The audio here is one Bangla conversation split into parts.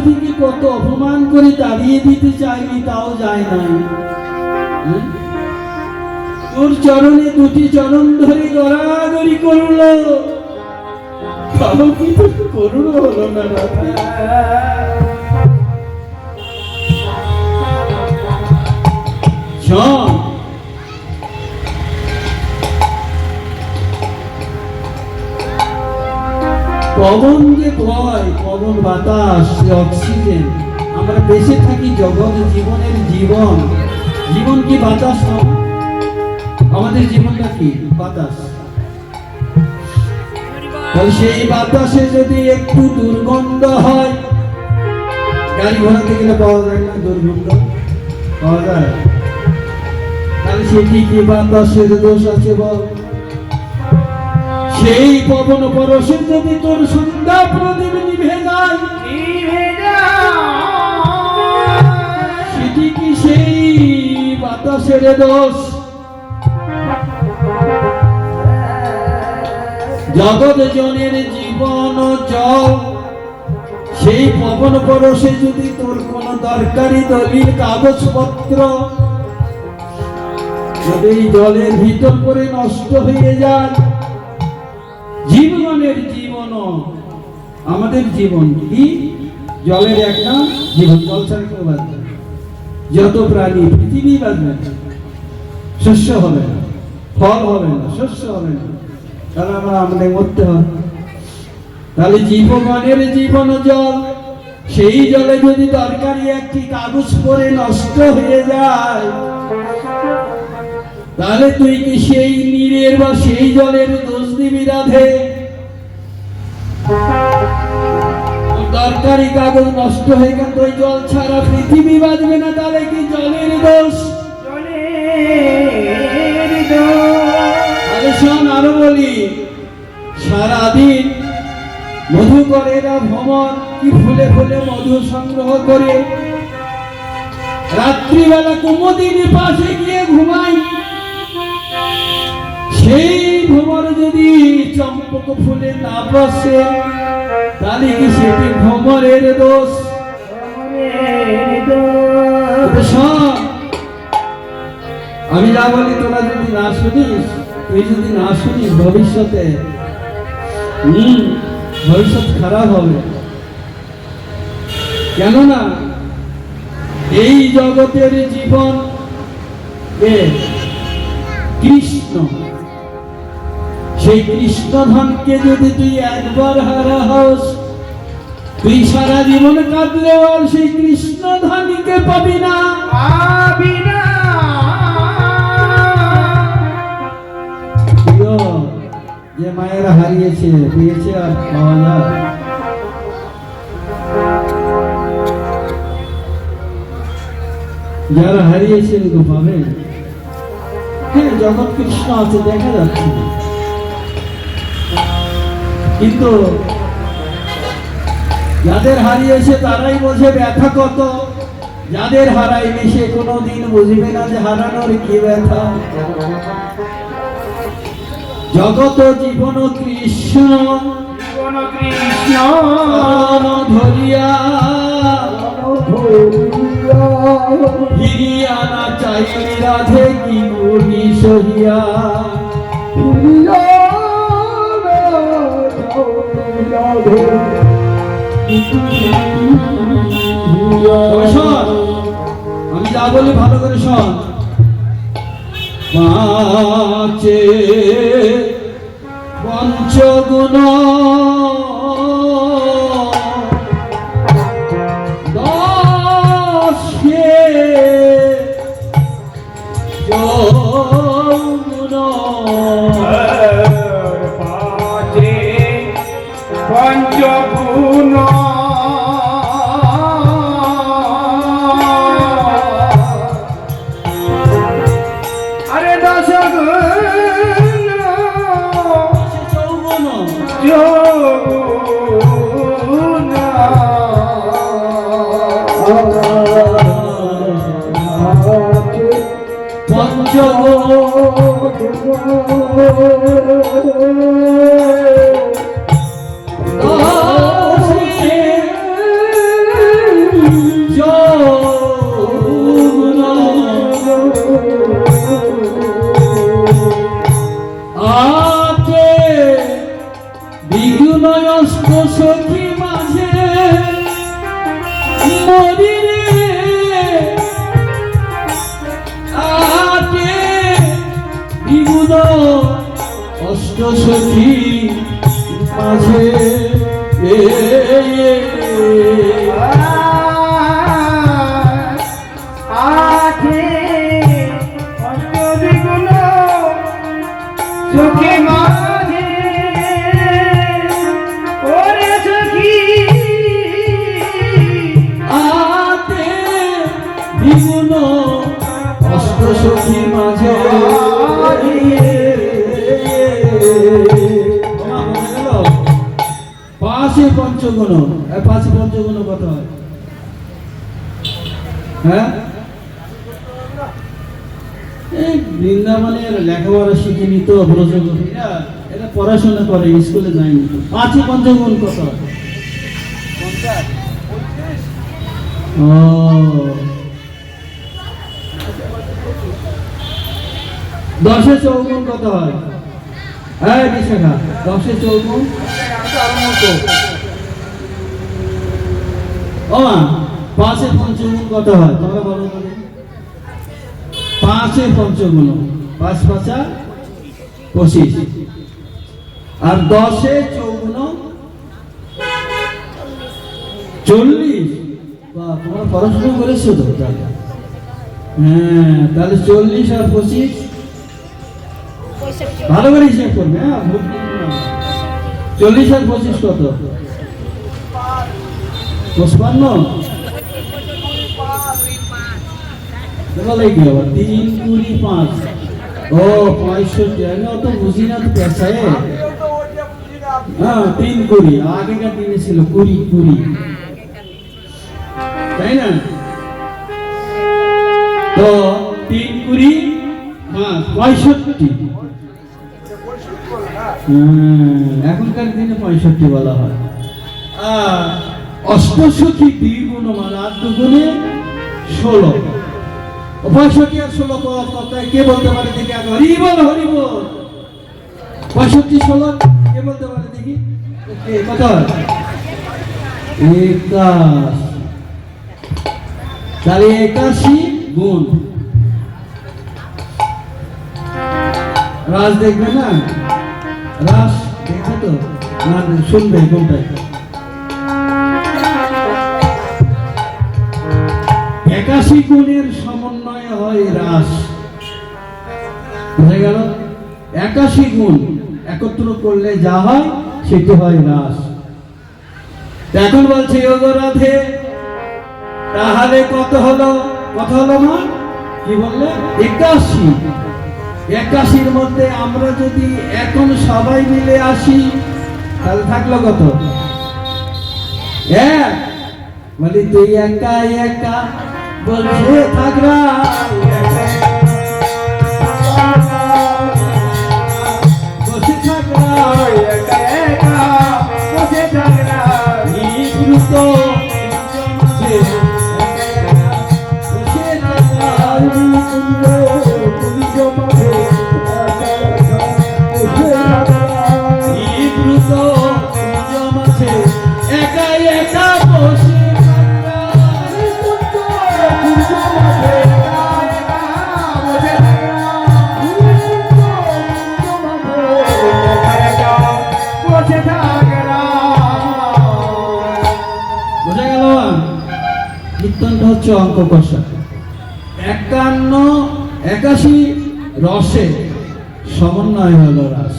থেকে কত অপমান করে তাড়িয়ে দিতে চাইনি, তাও যায় নাই? তোর চরণে দুটি চরণ ধরে গড়াগড়ি করল। তাও করুণ হলো না রাতে পবন যে বয় পবন বাতাস, সে অক্সিজেন। আমরা বেঁচে থাকি জগৎ জীবনের জীবন। জীবন কি বাতাস আমাদের জীবনটা কি? বাতাস। সেই বাতাসে যদি একটু দুর্গন্ধ হয়, গাড়ি ঘোড়াতে গেলে পাওয়া যায় না দুর্গন্ধ? পাওয়া যায়। তাহলে সেটি কি বাতাসের দোষ আছে বল। সেই পবন পরশে যদি তোর সন্ধ্যা প্রদীপ নিভে যায় সেটি কি সেই বাতাসের দোষ জগৎ জনের জীবন চল সেই পবন পরশে যদি তোর কোনো দরকারি দলিল কাগজপত্র যদি জলের ভিতর করে নষ্ট হয়ে যায় জীবনের জীবন আমাদের জীবন কি? জলের একটা জীবন। জল ছাড়া কেউ যত প্রাণী পৃথিবী বাঁচবে। শস্য হবে না, ফল হবে না, শস্য হবে না। তাহলে আমরা আমাদের মরতে হবে। তাহলে জীবগণের জীবন জল, সেই জলে যদি দরকারি একটি কাগজ পরে নষ্ট হয়ে যায় তাহলে তুই কি সেই নীরের বা সেই জলের দোষ দিবি রাধে? দরকারি কাগজ নষ্ট হয়ে গেল ওই জল ছাড়া পৃথিবী বাঁচবে না তাহলে কি জলের দোষ? আরে বলি সারাদিন মধুকরেরা ভ্রমণ কি ফুলে ফুলে মধু সংগ্রহ করে। রাত্রিবেলা কুমদিনী পাশে গিয়ে ঘুমাই সেই ভ্রমণ যদি চম্পক ফুলে না বসে তাহলে কি সেটি ভ্রমণের দোষ? আমি যা বলি তোরা যদি না শুনিস, তুই যদি না শুনিস, ভবিষ্যতে, হম, ভবিষ্যৎ খারাপ হবে। কেননা, এই জগতের জীবন কৃষ্ণ। সেই কৃষ্ণ ধনকে যদি তুই একবার হারা হস তুই সারা জীবন কাঁদলেও আর সেই কৃষ্ণ ধনকে পাবি না। যে মায়েরা হারিয়েছে পেয়েছে আর পাওয়া যায়। যারা হারিয়েছে পাবে হ্যাঁ জগৎ কৃষ্ণ আছে দেখা যাচ্ছে না। কিন্তু যাদের হারিয়েছে তারাই বোঝে ব্যথা কত। যাদের হারাইনি সে কোনোদিন বুঝবে না যে হারানোর কি ব্যথা। জগত জীবন কৃষ্ণ। চরণ ধরিয়া। ফিরিয়া না চাই রাধে কি সহিয়া। আমি যা বলি ভালো করে শোন। পাঁচে পঞ্চগুণ দশে Oh, সখী মাঝে আছে অষ্টদিগুণ চোখে মাঝে ওরে সখী আতে দ্বিগুণ অষ্ট সখী মাঝে? পাঁচে পঞ্চগুণ পাঁচে পঞ্চগুণ কত হয়? হ্যাঁ? এই বৃন্দাবনের লেখাপড়া পড়াশোনা করে স্কুলে যায়নি পাঁচে পঞ্চগুণ কত দশে চৌগুণ কত হয়? হ্যাঁ বিশাখা, দশে চৌগুণ ও মা, পাঁচে পঞ্চগুণ কত হয়? তোমরা বলো পাঁচে পঞ্চগুণ পাঁচ পাঁচা পঁচিশ। আর দশে চৌগুণ চল্লিশ। বা, তোমরা পড়াশোনা করেছ তো? হ্যাঁ তাহলে চল্লিশ আর পঁচিশ ভালো করে হিসাব করবে হ্যাঁ। চল্লিশ আর পঁচিশ কত? পঁচপান্ন? তিন কুড়ি পাঁচ। ও, পঁয়ষট্টি, আমি অত বুঝি না তো পেশায়। হ্যাঁ তিন কুড়ি, আগেকার দিনে ছিল কুড়ি কুড়ি। তাই না? তো তিন কুড়ি পাঁচ পঁয়ষট্টি। এখনকার দিনে পঁয়ষট্টি বলা হয়। আর অষ্টসখী দ্বিগুণ মানে আট দুগুণে ষোলো। পঁয়ষট্টি আর ষোলো কে বলতে পারে দেখি আগে? হরি বল হরি পঁয়ষট্টি, ষোলো, কে বলতে পারে দেখি? কত? একাশ। তাহলে একাশি গুণ। রাজ দেখবে না? রাস তো শুনবে একাশি গুণের সমন্বয় হয় রাস। গেল? একাশি গুণ একত্র করলে যা হয়, সেটি হয় রাস। এখন বলছে রাধে, তাহলে কত হলো? কত হলো মা? কি বললে? একাশি। একাশির মধ্যে আমরা যদি এখন সবাই মিলে আসি, তাহলে থাকল কত? এক। বলি, তুই একা একা? বলছে থাকরা হচ্ছে অঙ্ক কষা। একান্ন, একাশি রসে সমন্বয় হলো রাস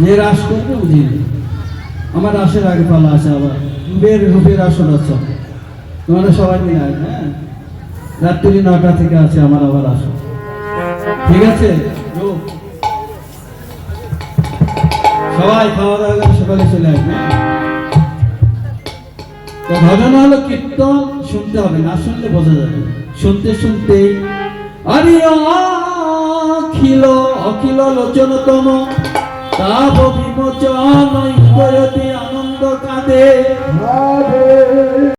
যে রাস করবে বুঝিনি আমার রাসের আগে পালা আছে আবার। রূপের রূপের আসর আছে তোমরা সবাই মিলে হ্যাঁ? রাত্রি নটা থেকে আছে আমার আবার আসর ঠিক আছে? সবাই খাওয়া দাওয়া সকালে চলে আসবে ঘটনা হলো কীর্তন শুনতে হবে, না শুনলে বোঝা যাবে শুনতে শুনতে আরে অখিল অখিল লোচনতম, তাপ বিমোচন হৃদয়তে আনন্দ কাঁদে।